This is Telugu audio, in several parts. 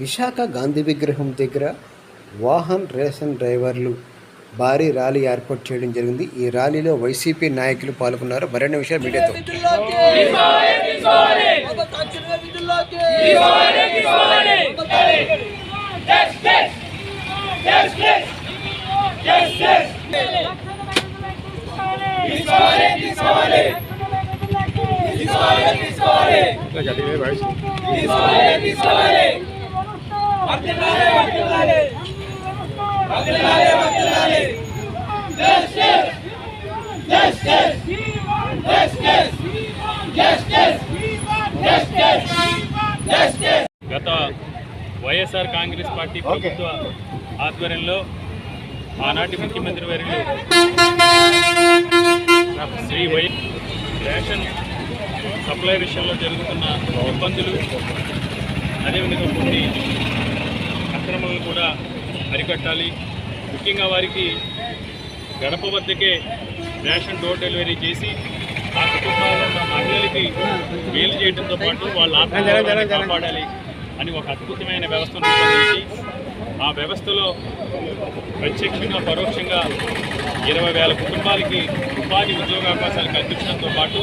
విశాఖ గాంధీ విగ్రహం దగ్గర వాహన్ రేషన్ డ్రైవర్లు భారీ ర్యాలీ ఏర్పాటు చేయడం జరిగింది. ఈ ర్యాలీలో వైసీపీ నాయకులు పాల్గొన్నారు. మరిన్ని విషయాలు మీడియాతో. గత వైఎస్ఆర్ కాంగ్రెస్ పార్టీ ప్రభుత్వ ఆధ్వర్యంలో ఆనాటి ముఖ్యమంత్రి వర్యులు శ్రీ వై రేషన్ సప్లై విషయంలో జరుగుతున్న ఇబ్బందులు అదేవిధంగా కొన్ని అక్రమాలను కూడా అరికట్టాలి. ముఖ్యంగా వారికి గడప వద్దకే రేషన్ డోర్ డెలివరీ చేసి ఆ కుటుంబాల్లో ఉన్న మహిళలకి మేలు చేయడంతో పాటు వాళ్ళ ఆత్మహత్య కాపాడాలి అని ఒక అద్భుతమైన వ్యవస్థను రూపొందించి ఆ వ్యవస్థలో ప్రత్యక్షంగా పరోక్షంగా ఇరవై వేల కుటుంబాలకి ఉపాధి ఉద్యోగ అవకాశాలు కల్పించడంతో పాటు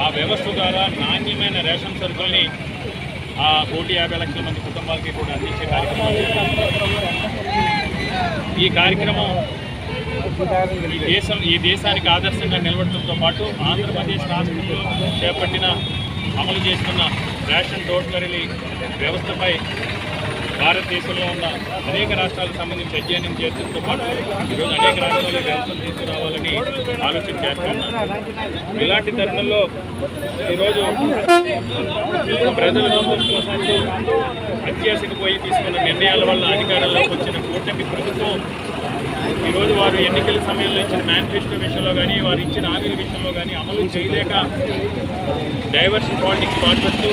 ఆ వ్యవస్థ ద్వారా నాణ్యమైన రేషన్ సరుకుల్ని ఆ కోటి యాభై లక్షల మంది కుటుంబాలకి కూడా అందించే కార్యక్రమం ఈ కార్యక్రమం ఈ దేశం ఈ దేశానికి ఆదర్శంగా నిలబడటంతో పాటు ఆంధ్రప్రదేశ్ రాష్ట్రంలో చేపట్టిన అమలు చేస్తున్న రేషన్ డోర్ డెలివరీ వ్యవస్థపై భారతదేశంలో ఉన్న అనేక రాష్ట్రాలకు సంబంధించి అధ్యయనం చేయడంతో పాటు ఈరోజు అనేక రాష్ట్రాల్లో వ్యవస్థను తీసుకురావాలని ఆలోచన చేస్తున్నాం ఇలాంటి తరుణంలో ఈరోజు ప్రజల కోసం అత్యాశకు పోయి తీసుకున్న నిర్ణయాల వల్ల అధికారంలోకి వచ్చిన కూటమి ప్రభుత్వం ఈరోజు వారు ఎన్నికల సమయంలో ఇచ్చిన మేనిఫెస్టో విషయంలో కానీ వారు ఇచ్చిన హామీల విషయంలో కానీ అమలు చేయలేక డైవర్షన్ పాలిటిక్స్ పాల్పడుతూ